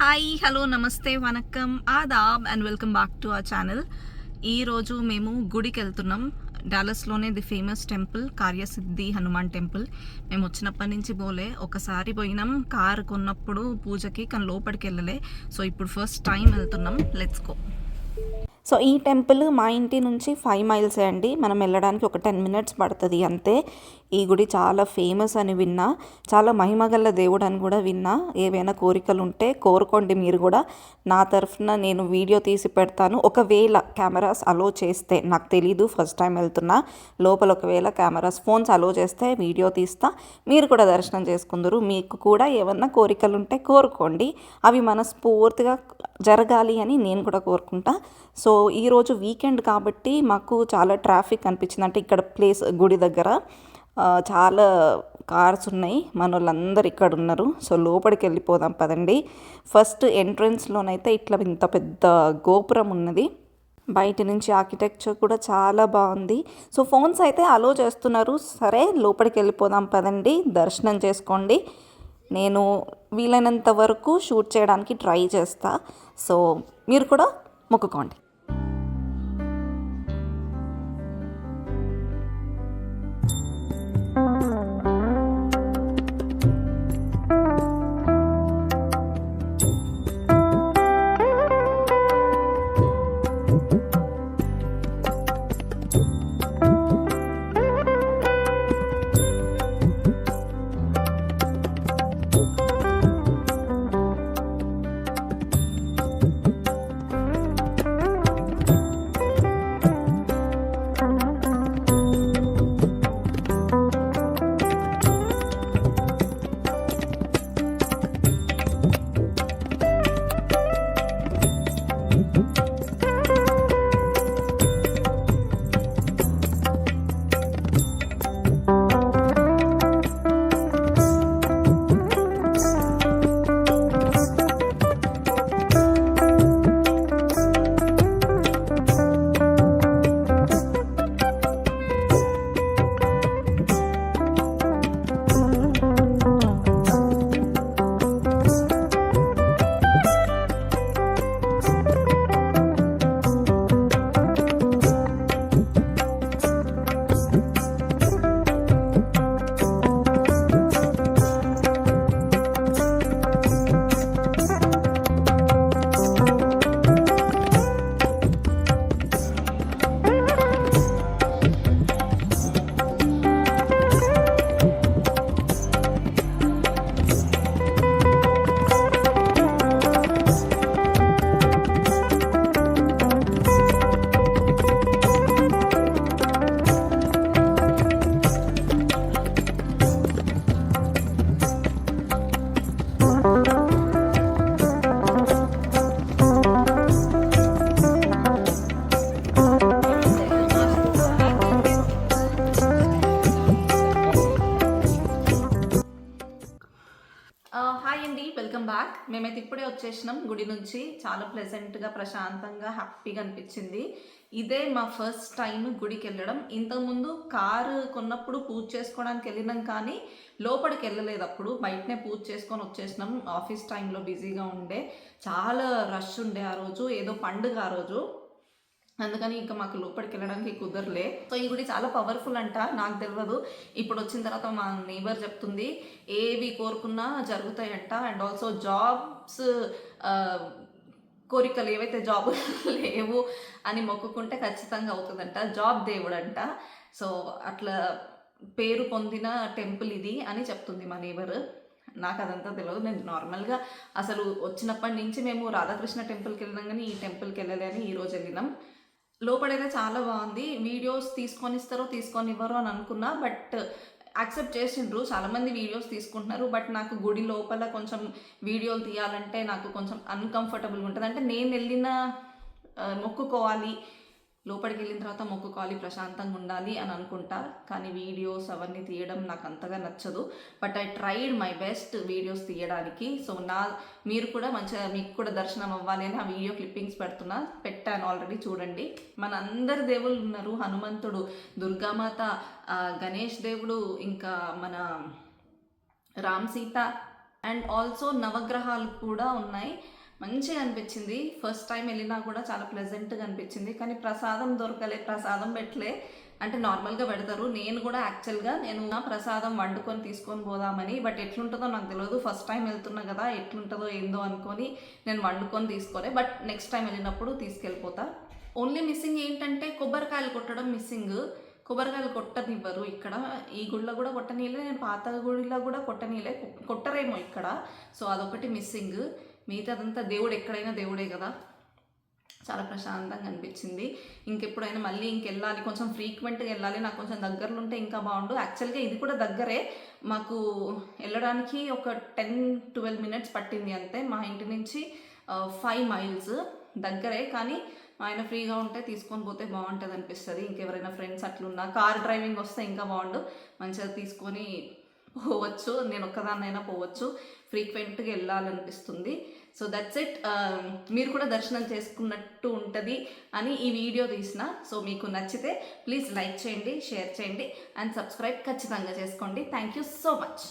Hi hello నమస్తే వనక్కం Aadab and welcome back to our channel ఈరోజు మేము గుడికి వెళ్తున్నాం డాలస్లోనే the famous temple Karyasiddhi Hanuman temple. మేము వచ్చినప్పటి నుంచి పోలే ఒకసారి పోయినాం. కారు కొన్నప్పుడు పూజకి కానీ లోపలికి వెళ్ళలే. సో ఇప్పుడు ఫస్ట్ టైం వెళ్తున్నాం. లెట్స్ గో సో ఈ టెంపుల్ మా ఇంటి నుంచి ఫైవ్ మైల్సే అండి. మనం వెళ్ళడానికి ఒక టెన్ మినిట్స్ పడుతుంది అంతే. ఈ గుడి చాలా ఫేమస్ అని విన్నా చాలా మహిమగల దేవుడు అని కూడా విన్నా. ఏవైనా కోరికలు ఉంటే కోరుకోండి మీరు కూడా. నా తరఫున నేను వీడియో తీసి పెడతాను. ఒకవేళ కెమెరాస్ అలో చేస్తే నాకు తెలీదు ఫస్ట్ టైం వెళ్తున్నా లోపల ఒకవేళ కెమెరాస్ ఫోన్స్ అలో చేస్తే వీడియో తీస్తా. మీరు కూడా దర్శనం చేసుకుందరు. మీకు కూడా ఏమన్నా కోరికలు ఉంటే కోరుకోండి. అవి మనస్ఫూర్తిగా జరగాలి అని నేను కూడా కోరుకుంటా. సో ఈరోజు వీకెండ్ కాబట్టి మాకు చాలా ట్రాఫిక్ అనిపించింది. అంటే ఇక్కడ ప్లేస్ గుడి దగ్గర. చాలా కార్స్ ఉన్నాయి. మన వాళ్ళందరూ ఇక్కడ ఉన్నారు సో లోపలికి వెళ్ళిపోదాం పదండి. ఫస్ట్ ఎంట్రన్స్లోనైతే ఇట్లా ఇంత పెద్ద గోపురం ఉన్నది. బయట నుంచి ఆర్కిటెక్చర్ కూడా చాలా బాగుంది. సో ఫోన్స్ అయితే అలో చేస్తున్నారు. సరే లోపలికి వెళ్ళిపోదాం పదండి. దర్శనం చేసుకోండి. నేను వీలైనంత వరకు షూట్ చేయడానికి ట్రై చేస్తా. సో మీరు కూడా మొక్కుకోండి. మేమైతే ఇప్పుడే వచ్చేసినాం. గుడి నుంచి చాలా ప్లెజెంట్గా ప్రశాంతంగా హ్యాపీగా అనిపించింది. ఇదే మా ఫస్ట్ టైం గుడికి వెళ్ళడం. ఇంతకుముందు కారు కొన్నప్పుడు పూజ చేసుకోవడానికి వెళ్ళినాం కానీ లోపలికి వెళ్ళలేదు అప్పుడు. బయటనే పూజ చేసుకొని వచ్చేసినాం. ఆఫీస్ టైంలో బిజీగా ఉండే. చాలా రష్ ఉండే ఆ రోజు. ఏదో పండుగ ఆ రోజు. అందుకని ఇంకా మాకు లోపలికి వెళ్ళడానికి కుదరలే. సో ఈ గుడి చాలా పవర్ఫుల్ అంట. నాకు తెలియదు ఇప్పుడు వచ్చిన తర్వాత మా నేబర్ చెప్తుంది ఏవి కోరుకున్నా జరుగుతాయంట. అండ్ ఆల్సో జాబ్స్ కోరికలు ఏవైతే జాబ్ లేవు అని మొక్కుకుంటే ఖచ్చితంగా అవుతుందంట. జాబ్ దేవుడు అంట సో అట్లా పేరు పొందిన టెంపుల్ ఇది అని చెప్తుంది మా నేబర్ నాకు అదంతా తెలియదు నేను నార్మల్గా అసలు వచ్చినప్పటి నుంచి మేము రాధాకృష్ణ టెంపుల్కి వెళ్ళినాం కానీ ఈ టెంపుల్కి వెళ్ళలేని ఈరోజు వెళ్ళినాం. లోపడైతే చాలా బాగుంది. వీడియోస్ తీసుకొని ఇస్తారో తీసుకొని ఇవ్వరు అని అనుకున్నా బట్ యాక్సెప్ట్ చేసిండ్రు. చాలామంది వీడియోస్ తీసుకుంటున్నారు బట్ నాకు గుడి లోపల కొంచెం వీడియోలు తీయాలంటే నాకు కొంచెం అన్కంఫర్టబుల్గా ఉంటుంది. అంటే నేను వెళ్ళిన మొక్కుకోవాలి. లోపలికి వెళ్ళిన తర్వాత మొక్కుకోవాలి ప్రశాంతంగా ఉండాలి అని అనుకుంటా. కానీ వీడియోస్ అవన్నీ తీయడం నాకు అంతగా నచ్చదు. But I tried my best videos తీయడానికి. సో నా మీరు కూడా మంచిగా మీకు కూడా దర్శనం అవ్వాలి అని ఆ వీడియో క్లిప్పింగ్స్ పెడుతున్నా. పెట్టాను ఆల్రెడీ చూడండి. మన అందరి దేవుళ్ళు ఉన్నారు. హనుమంతుడు దుర్గామాత గణేష్ దేవుడు ఇంకా మన రామ్ సీత అండ్ ఆల్సో నవగ్రహాలు కూడా ఉన్నాయి. మంచిగా అనిపించింది. ఫస్ట్ టైం వెళ్ళినా కూడా చాలా ప్లెజెంట్గా అనిపించింది. కానీ ప్రసాదం దొరకలే ప్రసాదం పెట్టలే. అంటే నార్మల్గా పెడతారు. నేను కూడా యాక్చువల్గా నేను నా ప్రసాదం వండుకొని తీసుకొని పోదామని బట్ ఎట్లుంటుందో నాకు తెలియదు. ఫస్ట్ టైం వెళ్తున్నా కదా ఎట్లుంటుందో ఏందో అనుకొని నేను వండుకొని తీసుకోలే. బట్ నెక్స్ట్ టైం వెళ్ళినప్పుడు తీసుకెళ్ళిపోతా. ఓన్లీ మిస్సింగ్ ఏంటంటే కొబ్బరికాయలు కొట్టడం మిస్సింగ్ కొబ్బరికాయలు కొట్టనివ్వరు ఇక్కడ. ఈ గుడిలో కూడా కొట్టనీయలే. నేను పాత గుడిలో కూడా కొట్టనీయలే. కొట్టరేమో ఇక్కడ. సో అదొకటి మిస్సింగ్ మిగతాదంతా దేవుడు ఎక్కడైనా దేవుడే కదా. చాలా ప్రశాంతంగా అనిపించింది. ఇంకెప్పుడైనా మళ్ళీ ఇంకెళ్ళాలి కొంచెం ఫ్రీక్వెంట్గా వెళ్ళాలి నాకు కొంచెం దగ్గరలో ఉంటే ఇంకా బాగుండు. యాక్చువల్గా ఇది కూడా దగ్గరే. మాకు వెళ్ళడానికి ఒక టెన్ ట్వెల్వ్ మినిట్స్ పట్టింది అంతే. మా ఇంటి నుంచి ఫైవ్ మైల్స్ దగ్గరే. కానీ ఆయన ఫ్రీగా ఉంటే తీసుకొని పోతే బాగుంటుంది అనిపిస్తుంది. ఇంకెవరైనా ఫ్రెండ్స్ అట్లున్నా కార్ డ్రైవింగ్ వస్తే ఇంకా బాగుండు. మంచిగా తీసుకొని పోవచ్చు. నేను ఒక్కదాన్నైనా పోవచ్చు. ఫ్రీక్వెంట్గా వెళ్ళాలనిపిస్తుంది. సో దట్స్ ఇట్ um, మీరు కూడా దర్శనం చేసుకున్నట్టు ఉంటుంది అని ఈ వీడియో తీసిన. సో మీకు నచ్చితే ప్లీజ్ లైక్ చేయండి షేర్ చేయండి అండ్ సబ్స్క్రైబ్ ఖచ్చితంగా చేసుకోండి. Thank you so much